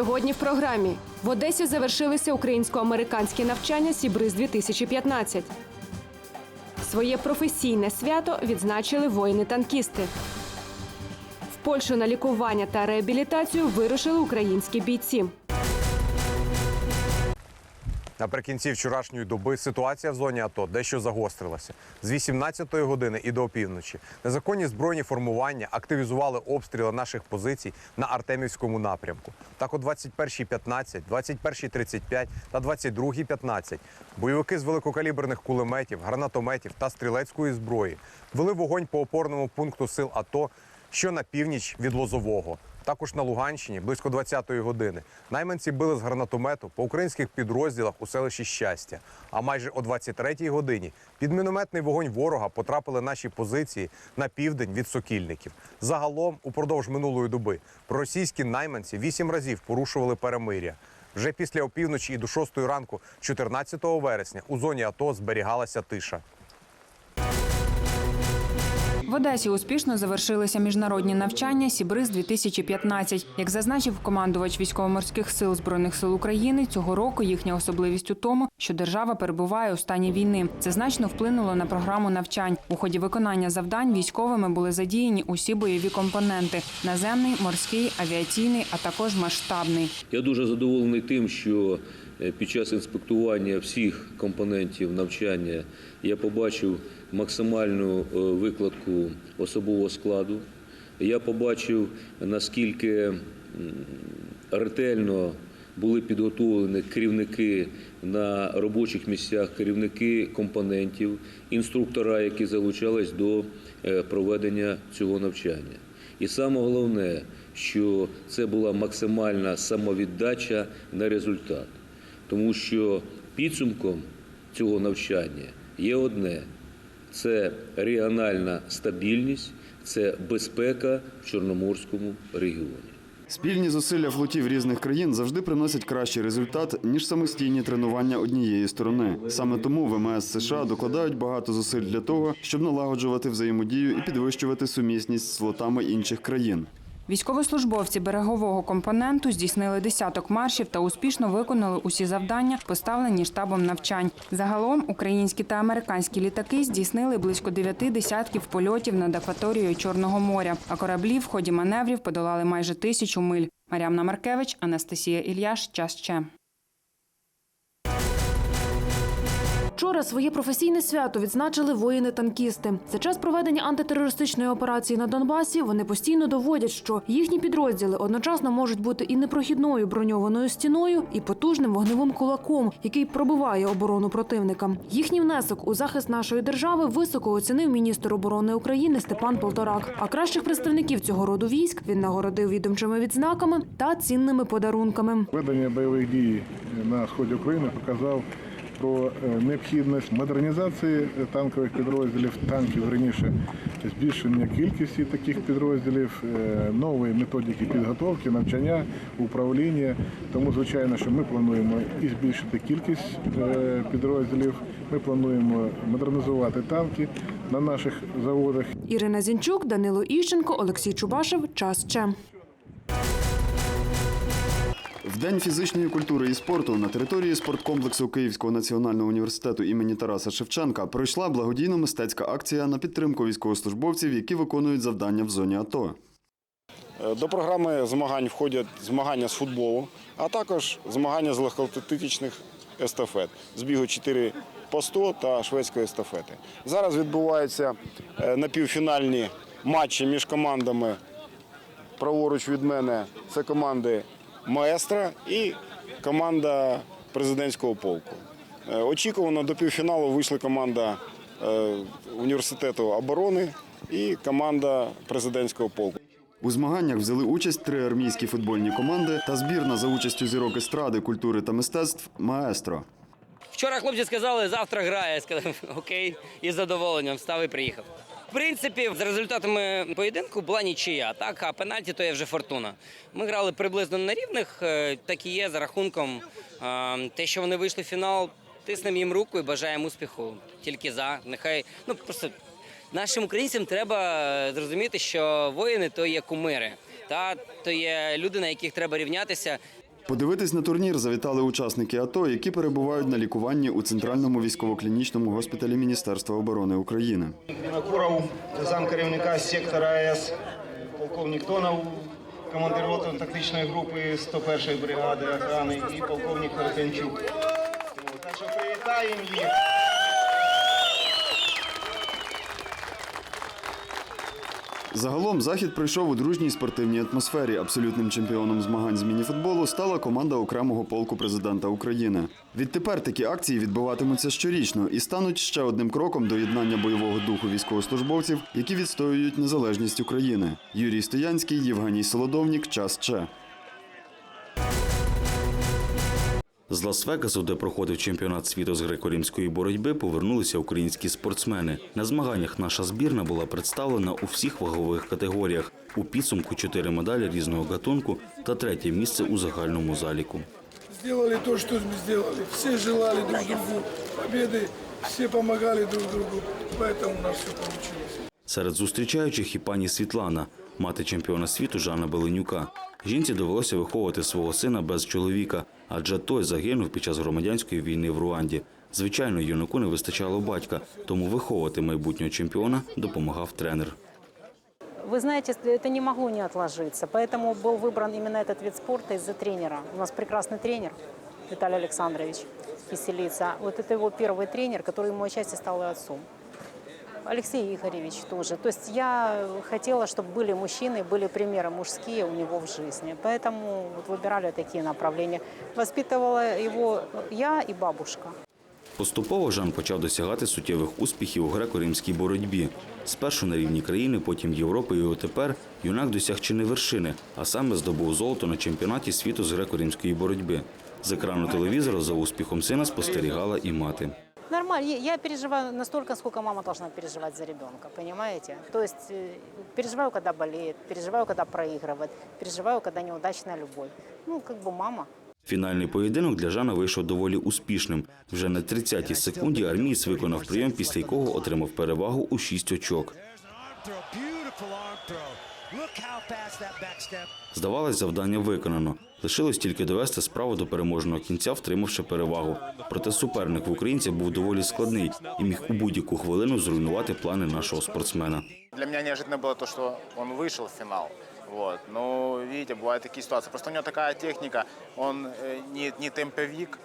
Сьогодні в програмі в Одесі завершилися українсько-американські навчання Сібриз 2015 Своє професійне свято відзначили воїни-танкісти. В Польщу на лікування та реабілітацію вирушили українські бійці. Наприкінці вчорашньої доби ситуація в зоні АТО дещо загострилася. З 18-ї години і до опівночі незаконні збройні формування активізували обстріли наших позицій на Артемівському напрямку. Так о 21.15, 21.35 та 22.15 бойовики з великокаліберних кулеметів, гранатометів та стрілецької зброї вели вогонь по опорному пункту сил АТО, що на північ від Лозового. Також на Луганщині близько 20-ї години найманці били з гранатомету по українських підрозділах у селищі Щастя. А майже о 23-й годині під мінометний вогонь ворога потрапили наші позиції на південь від Сокільників. Загалом, упродовж минулої доби, проросійські найманці вісім разів порушували перемиря. Вже після опівночі і до 6-ї ранку, 14 вересня, у зоні АТО зберігалася тиша. В Одесі успішно завершилися міжнародні навчання Сібриз 2015 Як зазначив командувач військово-морських сил збройних сил України, цього року їхня особливість у тому, що держава перебуває у стані війни. Це значно вплинуло на програму навчань. У ході виконання завдань військовими були задіяні усі бойові компоненти: наземний, морський, авіаційний, а також масштабний. Я дуже задоволений тим, що під час інспектування всіх компонентів навчання я побачив максимальну е, викладку особового складу. Я побачив, наскільки ретельно були підготовлені керівники на робочих місцях, керівники компонентів, інструктора, які залучались до е, проведення цього навчання. І саме головне, що це була максимальна самовіддача на результат, тому що підсумком цього навчання є одне: це регіональна стабільність, це безпека в Чорноморському регіоні. Спільні зусилля флотів різних країн завжди приносять кращий результат ніж самостійні тренування однієї сторони. Саме тому ВМС США докладають багато зусиль для того, щоб налагоджувати взаємодію і підвищувати сумісність з флотами інших країн. Військовослужбовці берегового компоненту здійснили десяток маршів та успішно виконали усі завдання, поставлені штабом навчань. Загалом українські та американські літаки здійснили близько дев'яти десятків польотів над акваторією Чорного моря, а кораблі в ході маневрів подолали майже тисячу миль. Мар'ямна Маркевич, Анастасія Ільяш. Час ще. Вчора своє професійне свято відзначили воїни-танкісти. За час проведення антитерористичної операції на Донбасі вони постійно доводять, що їхні підрозділи одночасно можуть бути і непрохідною броньованою стіною, і потужним вогневим кулаком, який пробиває оборону противника. Їхній внесок у захист нашої держави високо оцінив міністр оборони України Степан Полторак. А кращих представників цього роду військ він нагородив відомчими відзнаками та цінними подарунками. Ведення бойових дій на сході України показав про е, необхідність модернізації танкових підрозділів, танків раніше збільшення кількості таких підрозділів, е, нової методики підготовки, навчання, управління. Тому, звичайно, що ми плануємо і збільшити кількість е, підрозділів. Ми плануємо модернізувати танки на наших заводах. Ірина Зінчук, Данило Іщенко, Олексій Чубашев. Час ще. В День фізичної культури і спорту на території спорткомплексу Київського національного університету імені Тараса Шевченка пройшла благодійно-мистецька акція на підтримку військовослужбовців, які виконують завдання в зоні АТО. Е, До програми змагань входять змагання з футболу, а також змагання з легкоатлетичних естафет, з бігу 4 по 100 та шведської естафети. Зараз відбуваються е, напівфінальні матчі між командами праворуч від мене. Це команди Маестра і команда президентського полку. Е, Очікувано до півфіналу вийшли команда е, університету оборони і команда президентського полку. У змаганнях взяли участь три армійські футбольні команди та збірна за участю зірок естради, культури та мистецтв Маестро. Вчора хлопці сказали, завтра грає. Я сказав, окей, із задоволенням встав і приїхав. Принципі, за результатами поєдинку була нічия, так, а пенальті то є вже фортуна. Ми грали приблизно на рівних, е, так і є за рахунком. Е, Те, що вони вийшли в фінал, тиснемо їм руку і бажаємо успіху. Тільки за. Нехай ну просто нашим українцям треба зрозуміти, що воїни то є кумири, та то є люди, на яких треба рівнятися. Подивитись на турнір завітали учасники АТО, які перебувають на лікуванні у центральному військово-клінічному госпіталі Міністерства оборони України. Вінокуров, замкерівника сектора АЕС, полковник Тонов, командир роти тактичної групи 101-ї бригади охорони і полковник Харитончук. Так що привітаємо їх. Загалом захід пройшов у дружній спортивній атмосфері. Абсолютним чемпіоном змагань з мініфутболу стала команда окремого полку президента України. Відтепер такі акції відбуватимуться щорічно і стануть ще одним кроком до єднання бойового духу військовослужбовців, які відстоюють незалежність України. Юрій Стоянський, Євгеній Солодовнік. Час Че. З Лас-Вегасу, де проходив чемпіонат світу з греко-римської боротьби, повернулися українські спортсмени. На змаганнях наша збірна була представлена у всіх вагових категоріях. У підсумку чотири медалі різного гатунку та третє місце у загальному заліку. сделали то, что мы сделали. Все желали друг другу победы, все помогали друг другу, поэтому у нас все получилось. Серед зустрічаючих і пані Світлана, мати чемпіона світу Жана Беленюка. Жінці довелося виховувати свого сина без чоловіка, адже той загинув під час громадянської війни в Руанді. Звичайно, юнаку не вистачало батька, тому виховувати майбутнього чемпіона допомагав тренер. Вы знаете, это не могло не отложиться, поэтому был выбран именно этот вид спорта из-за тренера. У нас прекрасный тренер Виталий Александрович Киселица. Вот это его первый тренер, который ему отчасти стал и отцом. Алексей Игоревич тоже. То есть я хотела, чтобы были мужчины, были примеры мужские у него в жизни. Поэтому вот выбирали такие направления. Воспитывала его я и бабушка. Поступово Жан почав досягати суттєвих успіхів у греко-римській боротьбі. Спершу на рівні країни, потім Європи і отепер юнак досяг чи не вершини, а саме здобув золото на чемпіонаті світу з греко-римської боротьби. З екрану телевізора за успіхом сина спостерігала і мати. Нормально. Я- Я переживаю настолько, сколько мама должна переживать за ребенка, понимаете? То есть э, переживаю, когда болеет, переживаю, когда проигрывает, переживаю, когда неудачная любовь. Ну, как бы мама. Фінальний поєдинок для Жана вийшов доволі успішним. Вже на 30-й секунді армієць виконав прийом, після якого отримав перевагу у 6 очок. Здавалось, завдання виконано. Лишилось тільки довести справу до переможного кінця, втримавши перевагу. Проте суперник в українця був доволі складний і міг у будь-яку хвилину зруйнувати плани нашого спортсмена. Для меня неожиданно было то, что он вышел в финал. Вот. Но, видите, бывают такие ситуации. Просто у него такая техника, он э, не, не темповик,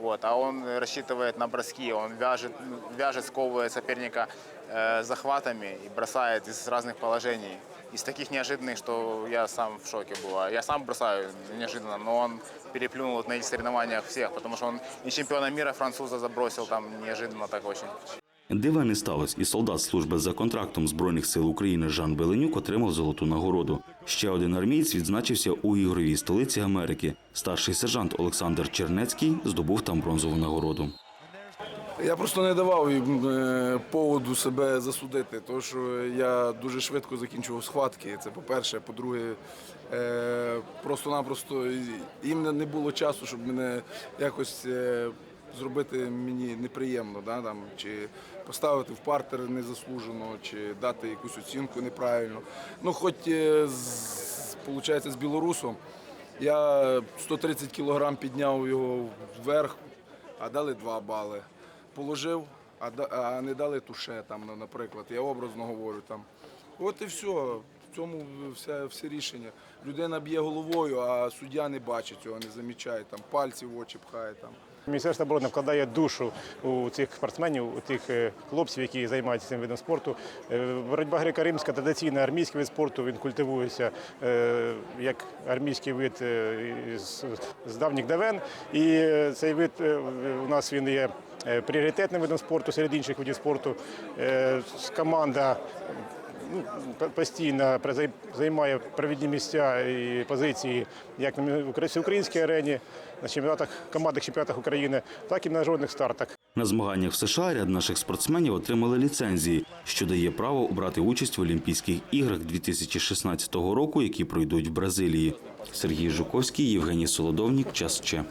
вот, а он рассчитывает на броски, он вяжет, вяжет сковывает соперника э, захватами и бросает из разных положений. Из таких неожиданных, что я сам в шоке был. А Я сам бросаю неожиданно, но он переплюнул вот на этих соревнованиях всех, потому что он и чемпиона мира француза забросил там неожиданно так очень. Дива не сталося, і солдат служби за контрактом Збройних сил України Жан Беленюк отримав золоту нагороду. Ще один армієць відзначився у ігровій столиці Америки. Старший сержант Олександр Чернецький здобув там бронзову нагороду. Я просто не давав їм е, поводу себе засудити, тому що я дуже швидко закінчував схватки. Це по-перше. По-друге, е, просто-напросто їм не- було часу, щоб мене якось е, зробити мені неприємно, да, там, чи поставити в партер незаслужено, чи дати якусь оцінку неправильно. Ну, хоч з, получається, з білорусом я 130 кілограм підняв його вверх, а дали 2 бали. Положив, а, не дали туше, там, наприклад. Я образно говорю там. От і все. В цьому все, все рішення. Людина б'є головою, а суддя не бачить цього, не замічає, там, пальці в очі пхає. Там. Міністерство оборони вкладає душу у цих спортсменів, у тих е, хлопців, які займаються цим видом спорту. Е, Боротьба греко-римська традиційний армійський вид спорту. Він культивується е, як армійський вид з, давніх давен. І цей вид у нас він є пріоритетним видом спорту серед інших видів спорту. Команда постійно займає провідні місця і позиції як на всеукраїнській арені, на чемпіонатах командних чемпіонатах України, так і на жодних стартах. На змаганнях в США ряд наших спортсменів отримали ліцензії, що дає право брати участь в Олімпійських іграх 2016 року, які пройдуть в Бразилії. Сергій Жуковський, Євгеній Солодовнік, час ще.